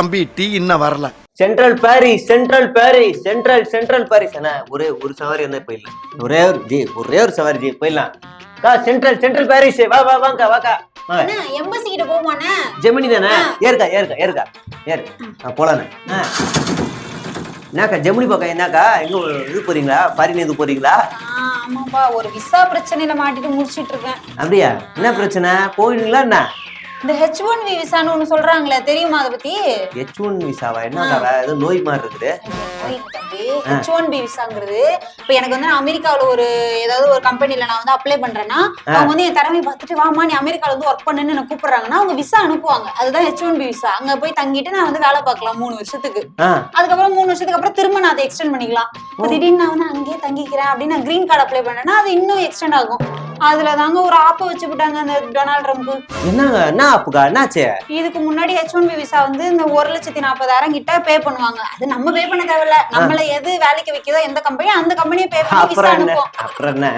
தம்பி டீ இன்னும் வரல. Central Parry's Central Parry's Central Central Parry's அண்ணா ஒரே ஒரு சவாரி வந்தா போயிடலாம். ஒரே ஒரு ஜி ஒரே ஒரு சவாரி ஜி போயிடலாம். கா சென்ட்ரல் சென்ட்ரல் பாரிஸ் வா வா வாங்க வாக்கா. எம்பசி கிட்ட போமாண்ணே ஜெமினி தானே? ஏறுக்கா ஏறுக்கா ஏறுக்கா. ஏறு. ஆ. என்னக்கா ஜெமினி பக்கம் என்னக்கா? எங்க இது போறீங்களா? ஃபாரின் இது போறீங்களா? ஆ, ஆமாப்பா ஒரு விசா பிரச்சனையில மாட்டிட்டு முடிச்சிட்டு இருக்கேன். அப்படியா? என்ன பிரச்சனை? போயிடுங்களா என்ன? இந்த ஹெச் ஒன் வி விசான்னு ஒண்ணு சொல்றாங்களே தெரியுமா அதை பத்தி? ஹெச் ஒன் விசாவா? என்னக்கா ஏதோ நோய் மாதிரி இருக்குது. ஹெச் ஒன் பி விசாங்கிறது இப்ப எனக்கு வந்து நான் அமெரிக்காவுல ஒரு ஏதாவது ஒரு கம்பெனில நான் வந்து அப்ளை பண்றேன்னா அவங்க வந்து என் திறமையை பார்த்துட்டு வாமா நீ அமெரிக்கால வந்து ஒர்க் பண்ணுன்னு என்ன கூப்பிடுறாங்கன்னா அவங்க விசா அனுப்புவாங்க. அதுதான் ஹெச் ஒன் பி விசா அங்க போய் தங்கிட்டு நான் வந்து வேலை பார்க்கலாம் மூணு வருஷத்துக்கு. அதுக்கப்புறம் மூணு வருஷத்துக்கு அப்புறம் திரும்ப நான் அதை எக்ஸ்டெண்ட் பண்ணிக்கலாம். திடீர்னு நான் வந்து அங்கேயே தங்கிக்கிறேன் அப்படின்னு நான் கிரீன் கார்டு அப்ளை பண்ணேன்னா அது இன்னும் எக்ஸ்டெண்ட் ஆகும். அதுல தாங்க ஒரு ஆப்பை வச்சு விட்டாங்க அந்த டொனால்ட் ட்ரம்ப். என்னங்க என்ன ஆப்புக்கா? என்னாச்சு? இதுக்கு முன்னாடி ஹெச் ஒன் பி விசா வந்து இந்த ஒரு லட்சத்தி நாற்பதாயிரம் கிட்ட பே பண்ணுவாங்க. அது நம்ம பே பண்ண தேவையில்ல. நம்மள எது வேலைக்கு வைக்கிறதோ எந்த கம்பெனி அந்த கம்பெனியை பே பண்ணி விசா அப்புறம் என்ன? அனுப்பும். அப்புறம் என்ன?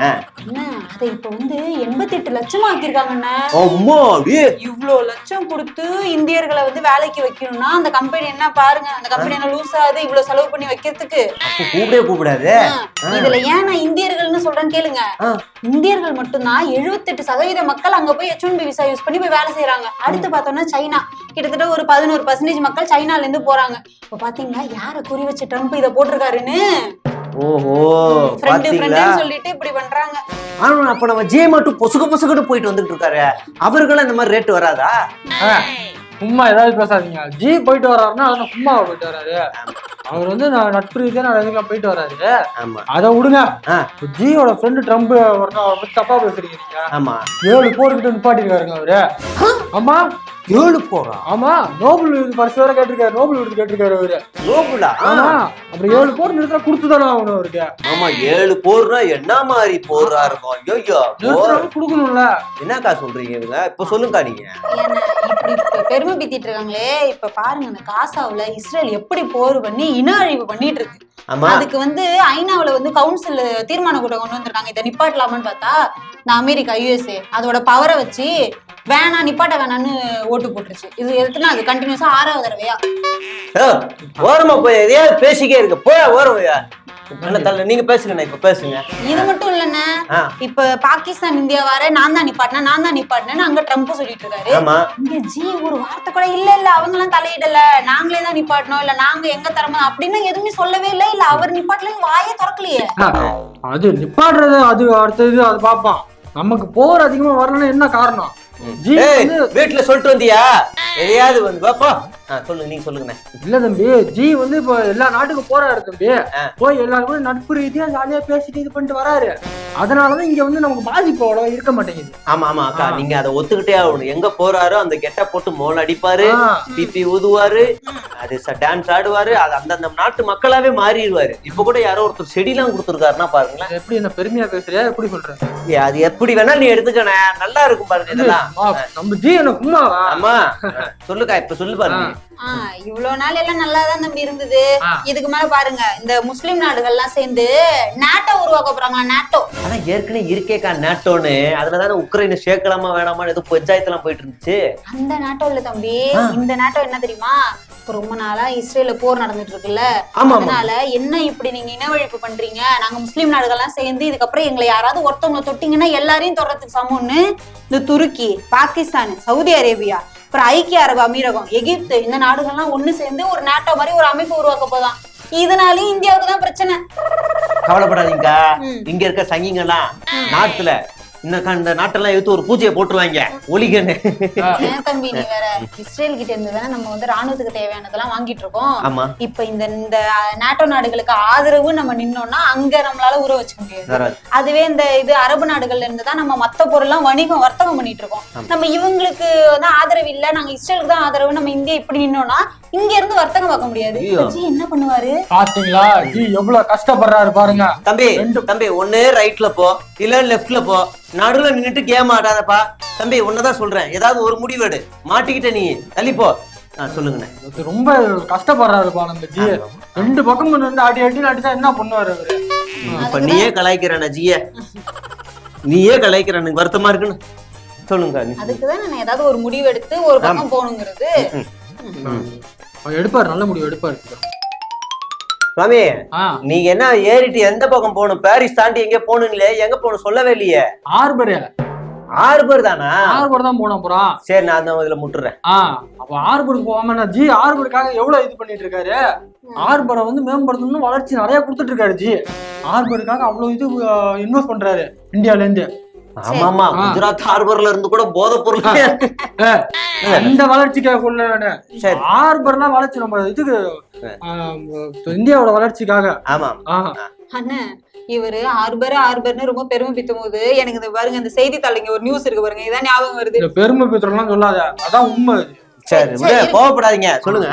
அதை இப்ப வந்து எண்பத்தி எட்டு லட்சமா ஆக்கியிருக்காங்கண்ணே அம்மா அப்படியே இவ்ளோ லட்சம் கொடுத்து இந்தியர்களை வந்து வேலைக்கு வைக்கணும்னா அந்த கம்பெனி என்ன பாருங்க. அந்த கம்பெனி என்ன லூஸ் ஆகுது? இவ்வளவு செலவு பண்ணி வைக்கிறதுக்கு. கூப்பிடவே கூப்பிடாது. இதுல ஏன் நான் இந்தியர்கள்னு சொல்றேன்னு கேளுங்க. ஆ. இந்தியர்கள் மட்டும்தான் எழுபத்தெட்டு சதவீத மக்கள் அங்க போய் H one B visa use பண்ணி போய் வேலை செய்யறாங்க அடுத்து பார்த்தோம்னா சைனா. கிட்டத்தட்ட ஒரு பதினோரு பர்சன்டேஜ் மக்கள் சைனால இருந்து போறாங்க. இப்ப பாத்தீங்களா? யார குறி வச்சு ட்ரம்ப் இத போட்டிருக்காருன்னு? ஓஹோ சொல்லிட்டு இப்படி பண்றாங்க. ஆனா அப்ப நம்ம ஜே மட்டும் பொசுக்கு பொசுக்குன்னு போயிட்டு வந்துட்டு இருக்காரு. அவருக்கெல்லாம் இந்த மாதிரி ரேட் வராதா? சும்மா ஏதாவது பேசாதீங்க. ஜி போயிட்டு வர்றாருன்னா அதெல்லாம் சும்மா போயிட்டு வர்றாரு. அவர் வந்து நான் நட்பு ரீதியா நான் எதுக்கெல்லாம் போயிட்டு வர்றாரு ஆமா. அதை விடுங்க. ஜியோட ஃப்ரெண்டு ட்ரம்ப் ஒரு தப்பா பேசுறீங்க ஆமா. ஏழு போர்கிட்ட நிப்பாட்டிருக்காருங்க அவரு. ஆமா. ஏழு போறா? ஆமா நோபல் விருது பரிசு வேற கேட்டிருக்காரு நோபல் விருது கேட்டிருக்காரு அவரு. நோபுலா? ஆமா அப்புறம் ஏழு போர் நிறுத்தா கொடுத்துதானே ஆகணும் அவருக்கு. ஆமா ஏழு போர்னா என்ன மாதிரி போரா இருக்கும்? ஐயோ கொடுக்கணும்ல. என்னக்கா சொல்றீங்க இவங்க? இப்ப சொல்லுங்கக்கா நீங்க. பெருமை பீத்திட்டு இருக்காங்களே இப்ப பாருங்க இந்த காசாவுல இஸ்ரேல் எப்படி போர் பண்ணி இன அழிவு பண்ணிட்டு இருக்கு. ஆமா. அதுக்கு வந்து ஐநாவுல வந்து கவுன்சில் தீர்மான கூட்டம் கொண்டு வந்திருக்காங்க. இதை நிப்பாட்டலாமான்னு பார்த்தா இந்த அமெரிக்கா யுஎஸ்ஏ அதோட பவரை வச்சு வேணாம் நிப்பாட்ட வேணாம்னு ஓட்டு போட்டுருச்சு. இது எத்தனை அது கண்டினியூஸா ஆறாவது தடவையா? ஏ, ஓரமா போய் எதையாவது பேசிக்கே இருக்க போயா ஓரமையா நல்ல தள்ள. நீங்க பேசுங்க இப்ப பேசுங்க. இது மட்டும் இல்லைண்ணே. ஆ, இப்ப பாகிஸ்தான் இந்தியா வர நான் தான் நிப்பாட்டினேன் நான் தான் நிப்பாட்டினேன்னு அங்க ட்ரம்ப் சொல்லிட்டு இருக்காரு. ஆமா. இங்க ஜி ஒரு வார்த்தை கூட இல்ல இல்ல. அவங்க எல்லாம் தலையிடல. நாங்களே தான் நிப்பாட்டணும். இல்ல நாங்க எங்க தரமா அப்படின்னு எதுவுமே சொல்லவே இல்ல. இல்ல அவர் நிப்பாட்டல வாயே திறக்கலையே. அது நிப்பாடுறது அது அடுத்தது அது பார்ப்பான் நமக்கு போர் அதிகமா வரலன்னா என்ன காரணம்? வீட்டுல சொல்லிட்டு வந்தியா? எதையாவது வந்து வாப்பா ஆ, சொல்லுங்க நீங்க சொல்லுங்கண்ணே. இல்ல தம்பி ஜி வந்து இப்போ எல்லா நாட்டுக்கும் போறாரு தம்பி. போய் எல்லாரும் கூட நட்பு ரீதியா ஜாலியா பேசிட்டு இது பண்ணிட்டு வராரு. அதனாலதான் இங்க வந்து நமக்கு பாதிப்பு அவ்வளவா இருக்க மாட்டேங்குது. ஆமா ஆமா அக்கா. நீங்க அதை ஒத்துக்கிட்டே ஆகணும். எங்க போறாரோ அந்த கெட்ட போட்டு மோல் அடிப்பாரு. பிபி ஊதுவாரு. அது டான்ஸ் ஆடுவாரு அது அந்தந்த நாட்டு மக்களாவே மாறிடுவாரு. இப்ப கூட யாரோ ஒருத்தர் செடிலாம் கொடுத்துருக்காருன்னா பாருங்களேன். எப்படி என்ன பெருமையா பேசுறியா? எப்படி சொல்ற ஏய், அது எப்படி வேணா நீ எடுத்துக்கணே நல்லா இருக்கும் பாருங்க இதெல்லாம். நம்ம ஜி என்ன சும்மாவா? ஆமா. சொல்லுக்கா இப்ப சொல்லு பாருங்க ஆஹ் இவ்வளவு நாள் எல்லாம் நல்லா தான் தம்பி இருந்தது. இதுக்கு மேல பாருங்க இந்த முஸ்லிம் நாடுகள்லாம் சேர்ந்து நாட்டோ உருவாக்க போறாங்களா நாட்டோ. ஆனா ஏற்கனவே இருக்கேக்கா நேட்டோன்னு. அதுலதானே உக்ரைனை சேர்க்கலாமா வேணாமான்னு ஏதோ பஞ்சாயத்து எல்லாம் போயிட்டு இருந்துச்சு. அந்த நாட்டோ இல்ல தம்பி. இந்த நாட்டோ என்ன தெரியுமா? இப்ப ரொம்ப நாளா இஸ்ரேல போர் நடந்துட்டு இருக்குல்ல அதனால என்ன இப்படி நீங்க இனவழிப்பு பண்றீங்க? நாங்க முஸ்லிம் நாடுகள்லாம் சேர்ந்து இதுக்கப்புறம் எங்களை யாராவது ஒருத்தவங்க தொட்டீங்கன்னா எல்லாரையும் தொடறதுக்கு சமம்னு இந்த துருக்கி பாகிஸ்தான் சவுதி அரேபியா அப்புறம் ஐக்கிய அரபு அமீரகம் எகிப்து இந்த நாடுகள்லாம் ஒண்ணு சேர்ந்து ஒரு நாட்டோ மாதிரி ஒரு அமைப்பு உருவாக்க போதாம் இதனாலயும் இந்தியாவுக்கு தான் பிரச்சனை. கவலைப்படாதீங்கக்கா. ம். இங்க இருக்க சங்கிங்கெல்லாம் நாட்டுல இந்த இந்த நாட்டெல்லாம் எடுத்து ஒரு பூஜையை போட்டுருவாங்க. ஒளிகன்னு. ஏன் தம்பி நீ வேற இஸ்ரேல் கிட்ட இருந்து தானே நம்ம வந்து ராணுவத்துக்கு தேவையானதெல்லாம் வாங்கிட்டு இருக்கோம். ஆமா. இப்ப இந்த இந்த நாட்டோ நாடுகளுக்கு ஆதரவு நம்ம நின்னோம்னா அங்க நம்மளால உற வச்சுக்க முடியாது. அதுவே இந்த இது அரபு நாடுகள்ல இருந்து தான் நம்ம மத்த பொருள்லாம் வணிகம் வர்த்தகம் பண்ணிட்டு இருக்கோம். நம்ம இவங்களுக்கு வந்து ஆதரவு இல்ல நாங்க இஸ்ரேலுக்கு தான் ஆதரவு நம்ம இந்தியா இப்படி நின்னோம்னா இங்க இருந்து வர்த்தகம் பார்க்க முடியாது. ஜி என்ன பண்ணுவாரு? பாத்தீங்களா? ஜி எவ்வளவு கஷ்டப்படுறாரு பாருங்க. தம்பி ரெண்டு- தம்பி ஒண்ணு ரைட்ல போ இல்ல லெஃப்ட்ல போ. நடுவுல நின்னுட்டு கேம் ஆடாதப்பா. தம்பி ஒன்னதான் சொல்றேன். ஏதாவது ஒரு முடிவு எடு. மாட்டிக்கிட்ட நீ. தள்ளி போ. சொல்லுங்கண்ணே. ரொம்ப கஷ்டப்படுறாருப்பா நம்ம ஜி ரெண்டு பக்கம் வந்து அடி அடி அடிச்சா என்ன பண்ணுவாரு இப்ப நீயே கலாய்க்கிறன ஜிய. நீயே கலாய்க்கிற எனக்கு வருத்தமா இருக்குன்னு. சொல்லுங்க. அதுக்குதான் நான் ஏதாவது ஒரு முடிவு எடுத்து ஒரு பக்கம் போகணுங்கிறது. எடுப்பாரு நல்ல முடிவு எடுப்பாரு. சுவாமி நீங்க என்ன ஏறிட்டு எந்த பக்கம் போகணும்? பாரிஸ் தாண்டி எங்க போகணுங்களே எங்க போகணும் சொல்லவே இல்லையே? ஆர்பர் ஆறு பேர் தானா? ஆர்பர் தான் போனோம் அப்புறம் சரி நான் அந்த இதுல முட்டுறேன். அப்ப ஆர்பருக்கு போகாம ஜி ஆர்பருக்காக எவ்வளவு இது பண்ணிட்டு இருக்காரு ஆர்பரை வந்து மேம்படுத்தணும்னு வளர்ச்சி நிறைய கொடுத்துட்டு இருக்காரு ஜி. ஆர்பருக்காக அவ்வளவு இது இன்வெஸ்ட் பண்றாரு இந்தியால இருந்து ஆமா ஆமா ஆ. குஜராத் ஹார்பர்ல இருந்து கூட போதை பொருள். அந்த வளர்ச்சிக்காக ஆர்பர்லாம் வளர்ச்சி நம்ம இதுக்கு இந்தியாவோட வளர்ச்சிக்காக. ஆமா. அண்ணன் இவரு ஆர்பர் ஆர்பர்னு ரொம்ப பெருமை பித்தும் போது எனக்கு இந்த பாருங்க இந்த செய்தித்தாள் இங்க ஒரு நியூஸ் இருக்கு பாருங்க இதான் ஞாபகம் வருது. பெருமை பித்திரம்லாம் சொல்லாத அதான் உண்மை. சரி. கோவப்படாதீங்க சொல்லுங்க.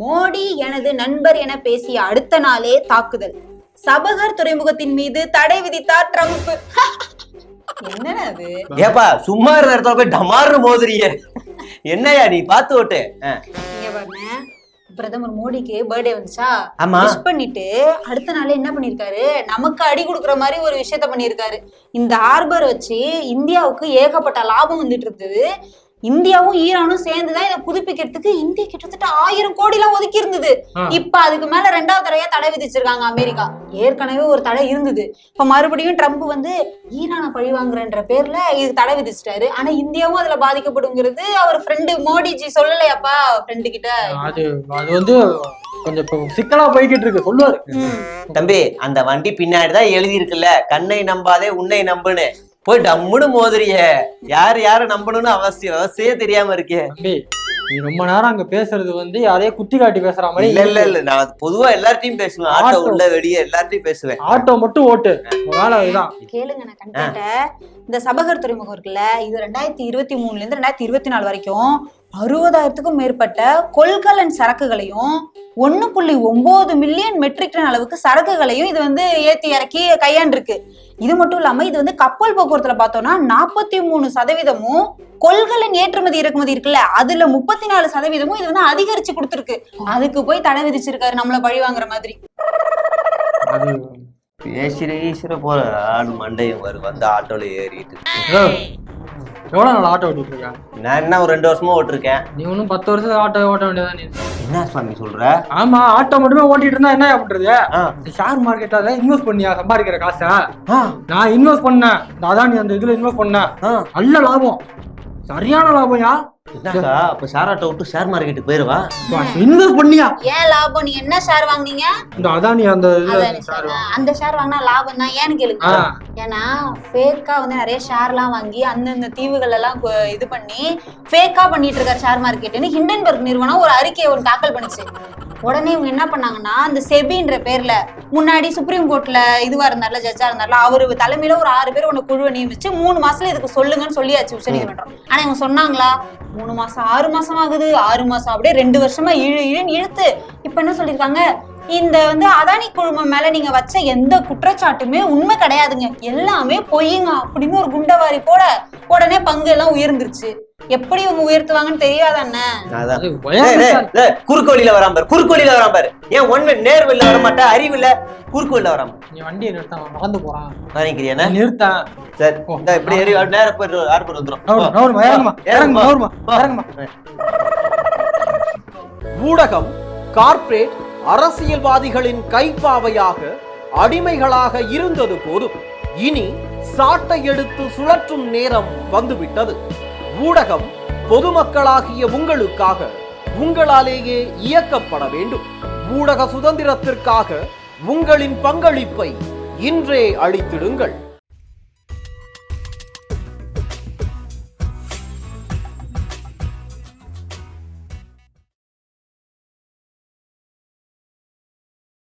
மோடி எனது நண்பர் என பேசிய அடுத்த நாளே தாக்குதல். சபகர் துறைமுகத்தின் மீது தடை விதித்தார் ட்ரம்ப். ஏப்பா சும்மா இருந்த இடத்துல போய் டமார்னு மோதுறியே என்னய்யா நீ பார்த்து ஓட்டு. பிரதமர் மோடிக்கு பர்த்டே வந்துச்சா? விஷ் பண்ணிட்டு அடுத்த நாள் என்ன பண்ணிருக்காரு? நமக்கு அடி கொடுக்குற மாதிரி ஒரு விஷயத்த பண்ணிருக்காரு. இந்த ஹார்பர் வச்சு இந்தியாவுக்கு ஏகப்பட்ட லாபம் வந்துட்டு இருந்தது. இந்தியாவும் ஈரானும் சேர்ந்துதான் இதை புதுப்பிக்கிறதுக்கு இந்தியா கிட்டத்தட்ட ஆயிரம் கோடி எல்லாம் ஒதுக்கி இருந்தது. இப்ப அதுக்கு மேல ரெண்டாவது தடவையா தடை விதிச்சிருக்காங்க அமெரிக்கா. ஏற்கனவே ஒரு தடை இருந்தது. இப்ப மறுபடியும் ட்ரம்ப் வந்து ஈரானை பழி வாங்குறன்ற பேர்ல இது தடை விதிச்சிட்டாரு. ஆனா இந்தியாவும் அதுல பாதிக்கப்படுங்கிறது அவர் ஃப்ரெண்டு மோடிஜி சொல்லலையாப்பா ஃப்ரெண்டு கிட்ட. அது அது வந்து கொஞ்சம் சிக்கலா போய்கிட்டு இருக்கு. சொல்லுவாரு. தம்பி அந்த வண்டி பின்னாடி தான் எழுதி இருக்குல்ல கண்ணை நம்பாதே உன்னை நம்புன்னு. போய் டம்முன்னு மோதுறிய. யார் யாரை நம்பணும்னு அவசியம் அவசியம் தெரியாம இருக்கே. தம்பி நீ ரொம்ப நேரம் அங்க பேசுறது வந்து யாரையே குத்தி காட்டி பேசுற மாதிரி இல்ல இல்ல இல்ல. நான் பொதுவா எல்லார்ட்டையும் பேசுவேன். ஆட்டோ. உள்ள வெளியே எல்லார்ட்டையும் பேசுவேன். ஆட்டோ மட்டும் ஓட்டு. வேலை இதுதான் கேளுங்க நான் கண்டென்ட்ட இந்த சபகர் துறைமுகம் இருக்குல்ல இது ரெண்டாயிரத்தி இருபத்தி மூணுல இருந்து ரெண்டாயிரத்தி இருபத்தி நாலு வரைக்கும் அறுபதாயிரத்துக்கும் மேற்பட்ட கொள்கலன் சரக்குகளையும் ஒண்ணு புள்ளி ஒன்பது மில்லியன் மெட்ரிக் டன் அளவுக்கு சரக்குகளையும் இது வந்து ஏத்தி இறக்கி கையாண்டிருக்கு. இது மட்டும் இல்லாம இது வந்து கப்பல் போக்குவரத்துல பார்த்தோம்னா நாற்பத்தி மூணு சதவீதமும் கொள்கலன் ஏற்றுமதி இறக்குமதி இருக்குல்ல அதுல முப்பத்தி நாலு சதவீதமும் இது வந்து அதிகரிச்சு கொடுத்துருக்கு. அதுக்கு போய் தடை விதிச்சிருக்காரு நம்மள பழி வாங்குற மாதிரி. அது பேசுற ஈசுற போற மண்டையும் வரும் வந்து ஆட்டோல ஏறிட்டு ஏய், எவ்வளவு நாள் ஆட்டோ ஓட்டிட்டு இருக்க நான் என்ன ஒரு ரெண்டு வருஷமா ஓட்டிருக்கேன். நீ ஒன்னும் பத்து வருஷம் ஆட்டோ ஓட்ட வேண்டியதான் நீ? என்ன சுவாமி சொல்ற? ஆமா ஆட்டோ மட்டுமே ஓட்டிட்டு இருந்தா என்ன பண்றது? ஷேர் மார்க்கெட்ல இன்வெஸ்ட் பண்ணியா சம்பாதிக்கிற காசை? நான் இன்வெஸ்ட் பண்ணேன். அதானி அந்த இதுல இன்வெஸ்ட் பண்ணேன். ஆ. நல்ல லாபம். சரியான லாபம்யா? என்னக்கா அப்ப ஷேர் ஆட்டோ விட்டு ஷேர் மார்க்கெட்டுக்கு போயிருவா? இன்வெஸ்ட் பண்ணியா? ஏன் லாபம்? நீங்க என்ன ஷேர் வாங்குனீங்க? இந்த அதானி அந்த. அந்த ஷேர் வாங்கினா லாபம் தான். ஏன்னு கேளுங்க. ஏன்னா ஃபேக்கா வந்து நிறைய ஷேர்லாம் வாங்கி அந்தந்த தீவுகள் எல்லாம் இது பண்ணி ஃபேக்கா பண்ணிட்டு இருக்காரு ஷேர் மார்க்கெட்னு ஹிண்டன்பர்க் நிறுவனம் ஒரு அறிக்கையை ஒரு தாக்கல் பண்ணுச்சு. உடனே இவங்க என்ன பண்ணாங்கன்னா அந்த செபின்ற பேர்ல முன்னாடி சுப்ரீம் கோர்ட்ல இதுவா இருந்தார்ல ஜட்ஜா இருந்தார்ல அவரு தலைமையில ஒரு ஆறு பேர் ஒண்ணு குழுவை நியமிச்சு மூணு மாசத்துல இதுக்கு சொல்லுங்கன்னு சொல்லியாச்சு உச்சநீதிமன்றம். ஆனா இவங்க சொன்னாங்களா மூணு மாசம் ஆறு மாசம் ஆகுது ஆறு மாசம் அப்படியே ரெண்டு வருஷமா இழு இழுன்னு இழுத்து இப்ப என்ன சொல்லிருக்காங்க இந்த வந்து அதானி குழுமம் மேல நீங்க வச்ச எந்த குற்றச்சாட்டுமே உண்மை கிடையாதுங்க. எல்லாமே பொய்யுங்க அப்படின்னு ஒரு குண்டவாரி போட உடனே பங்கு எல்லாம் உயர்ந்துருச்சு. எப்படி இவங்க உயர்த்துவாங்கன்னு தெரியாத அண்ணன் அதான். அது டேய், உயர்ந்து டேய், சார். டேய், குறுக்கு வழியில வராம பாரு குறுக்கு வழியில வராம பாரு. ஏன் ஒண்ணு நேர் வழியில வர மாட்டா அறிவு இல்ல குறுக்கு வழியில வராம. நீ வண்டியை நிறுத்த நான் நடந்து போறான். நினைக்கிறியா நிறுத்தேன் சரி இந்த இப்படி ஏறி நேரம் போயிட்டு ஆர்பர் நவருமா, இறங்குமா. இறங்குமா. ஊடகம் கார்ப்பரேட் அரசியல்வாதிகளின் கைப்பாவையாக அடிமைகளாக இருந்தது போதும். இனி சாட்டை எடுத்து சுழற்றும் நேரம் வந்துவிட்டது. ஊடகம் பொதுமக்களாகிய உங்களுக்காக உங்களாலேயே இயக்கப்பட வேண்டும். ஊடக சுதந்திரத்திற்காக உங்களின் பங்களிப்பை இன்றே அளித்திடுங்கள்.